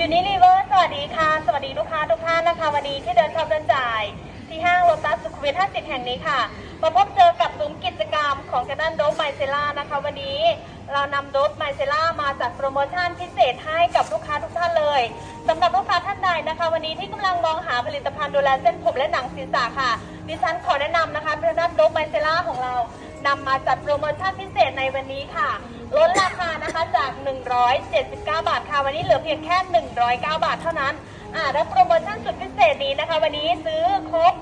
ยูนิลิเวอร์สวัสดีค่ะ สวัสดีลูกค้าทุกท่านนะคะ วันนี้ที่เดินชอบเดินจ่าย ที่ห้างโลตัสสุขุมวิท 50 แห่งนี้ค่ะ มาพบเจอกับซุ้มกิจกรรมของทางด้านโดบไมเซล่านะคะ วันนี้เรานำโดบไมเซล่ามาจัดโปรโมชั่นพิเศษให้กับลูกค้าทุกท่านเลยสำหรับลูกค้าท่านใดนะคะ วันนี้ที่กำลังมองหาผลิตภัณฑ์ดูแลเส้นผมและหนังศีรษะค่ะดิฉันขอแนะนำนะคะทางด้านโดบไมเซล่าของเรานำมาจัดโปรโมชั่นพิเศษในวันนี้ค่ะลดราคา จาก 179 บาทค่ะวันนี้เหลือเพียงแค่ 109 บาทเท่านั้นอ่าและโปรโมชั่นสุดพิเศษนี้นะคะ วันนี้ซื้อครบ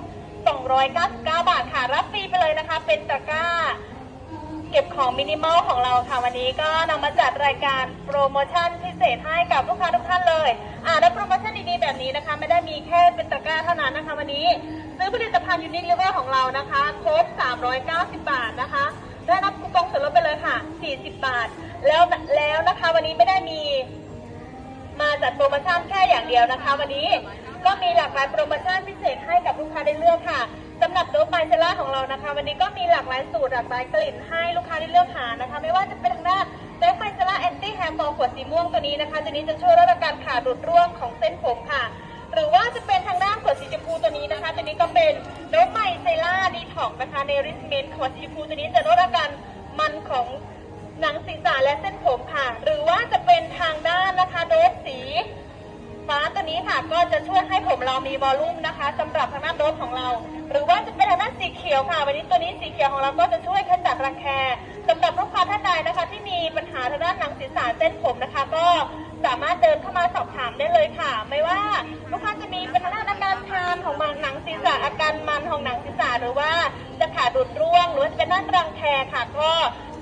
299 บาทค่ะรับฟรีไปเลยนะคะ เป็นตะกร้า เก็บของมินิมอลของเราค่ะ วันนี้ก็นำมาจัดรายการโปรโมชั่นพิเศษให้กับลูกค้าทุกท่านเลยอ่าและโปรโมชั่นดีๆแบบนี้นะคะ ไม่ได้มีแค่เป็นตะกร้าเท่านั้นนะคะ วันนี้ซื้อผลิตภัณฑ์ยูนิคเลเวอร์ของเรานะคะครบ390 บาทนะคะ ได้รับคูปองส่วนลดไปเลยค่ะ 40 บาท แล้วแล้วนะคะวันนี้ไม่ได้มี มาจัดโปรโมชั่นแค่อย่างเดียวนะคะ วันนี้ก็มีหลากหลายโปรโมชั่นพิเศษให้กับลูกค้าได้เลือกค่ะสำหรับโดปไมเซล่าของเรานะคะ วันนี้ก็มีหลากหลายสูตรหลากหลายกลิ่นให้ลูกค้าได้เลือกหานะคะ ไม่ว่าจะเป็นทางด้านโดปไมเซล่าแอนตี้แฮร์ฟอลขวดสีม่วงตัวนี้นะคะตัวนี้จะช่วยลดอาการขาดหลุดร่วงของเส้นผมค่ะ หรือว่าจะเป็นทางด้านขวดสีชมพูตัวนี้นะคะตัวนี้ก็เป็นโดปไมเซล่าดีท็อกนะคะเนริสเมนขวดสีชมพูตัวนี้จะลดอาการ ของหนังศีรษะและเส้นผมค่ะ หรือว่าจะเป็นทางด้านนะคะโดสสี ฟ้าตัวนี้ค่ะก็จะช่วยให้ผมเรามีวอลลุ่มนะคะสำหรับทางด้านโดสของเรา หรือว่าจะเป็นทางด้านสีเขียวค่ะ วันนี้ตัวนี้สีเขียวของเราก็จะช่วยขจัดรังแคสำหรับลูกค้าท่านใดนะคะ ที่มีปัญหาทางด้านหนังศีรษะเส้นผมนะคะ ก็สามารถเดินเข้ามาสอบถามได้เลยค่ะ ไม่ว่าลูกค้าจะมีป็นทางด้านอาการทานของหนังศีรษะอาการมันของหนังศีรษะหรือว่าจะขาดุดร่วงหรือว่าจะเป็นด้านรังแคค่ะก็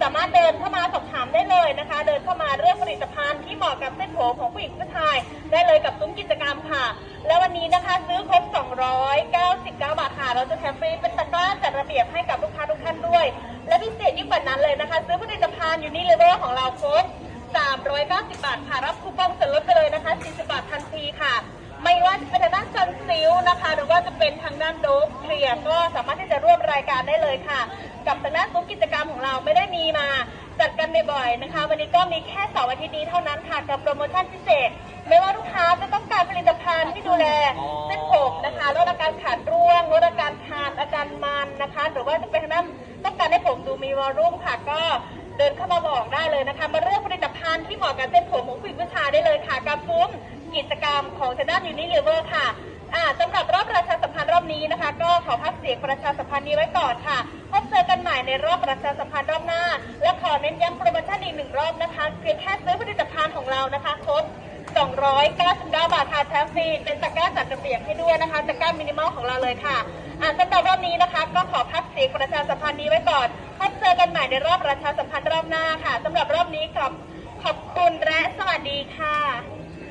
สามารถเดินเข้ามาสอบถามได้เลยนะคะ เดินเข้ามาเลือกผลิตภัณฑ์ที่เหมาะกับเส้นผมของผู้หญิงผู้ชาย ได้เลยกับซุ้มกิจกรรมค่ะ แล้ววันนี้นะคะซื้อครบ 299 บาทค่ะ เราจะแถมฟรีเป็นตะกร้าจัดระเบียบให้กับลูกค้าทุกท่านด้วย และพิเศษยิ่งกว่านั้นเลยนะคะ ซื้อผลิตภัณฑ์ยูนิเลเวอร์ของเราครบ390 บาทค่ะ รับคูปองส่วนลดไปเลยนะคะ 40 บาททันทีค่ะ ไม่ว่าจะเป็นทางด้านซันซิลนะคะ หรือว่าจะเป็นทางด้านโดบเคลียร์ก็สามารถที่จะร่วมรายการได้เลยค่ะ กับทางด้านซุ้มกิจกรรมของเราไม่ได้มีมาจัดกันบ่อยๆนะคะ วันนี้ก็มีแค่เสาร์อาทิตย์นี้เท่านั้นค่ะกับโปรโมชั่นพิเศษ ไม่ว่าลูกค้าจะต้องการผลิตภัณฑ์ที่ดูแลเส้นผมนะคะลดอาการขาดร่วงลดอาการขาดอาการมันนะคะ หรือว่าจะเป็นทางด้านต้องการให้ผมดูมีวอลลุ่มค่ะก็เดินเข้ามาบอกได้เลยนะคะ มาเลือกผลิตภัณฑ์ที่เหมาะกับเส้นผมของผู้หญิงผู้ชายได้เลยค่ะกับซุ้มกิจกรรมของทางด้านยูนิเลเวอร์ค่ะอ่าสำหรับรอบระชา รอบนี้นะคะ ก็ขอพักเสียงประชาสัมพันธ์นี้ไว้ก่อนค่ะ พบเจอกันใหม่ในรอบประชาสัมพันธ์รอบหน้า และขอเน้นย้ำโปรโมชั่นอีกหนึ่งรอบนะคะ เพียงแค่ซื้อผลิตภัณฑ์ของเรานะคะครบ299 บาทค่ะแถมฟรีเป็นตะกร้าจัดระเบียบให้ด้วยนะคะตะกร้ามินิมอลของเราเลยค่ะอ่าสำหรับรอบนี้นะคะ ก็ขอพักเสียงประชาสัมพันธ์นี้ไว้ก่อน พบเจอกันใหม่ในรอบประชาสัมพันธ์รอบหน้าค่ะสำหรับรอบนี้ขอบขอบคุณและสวัสดีค่ะ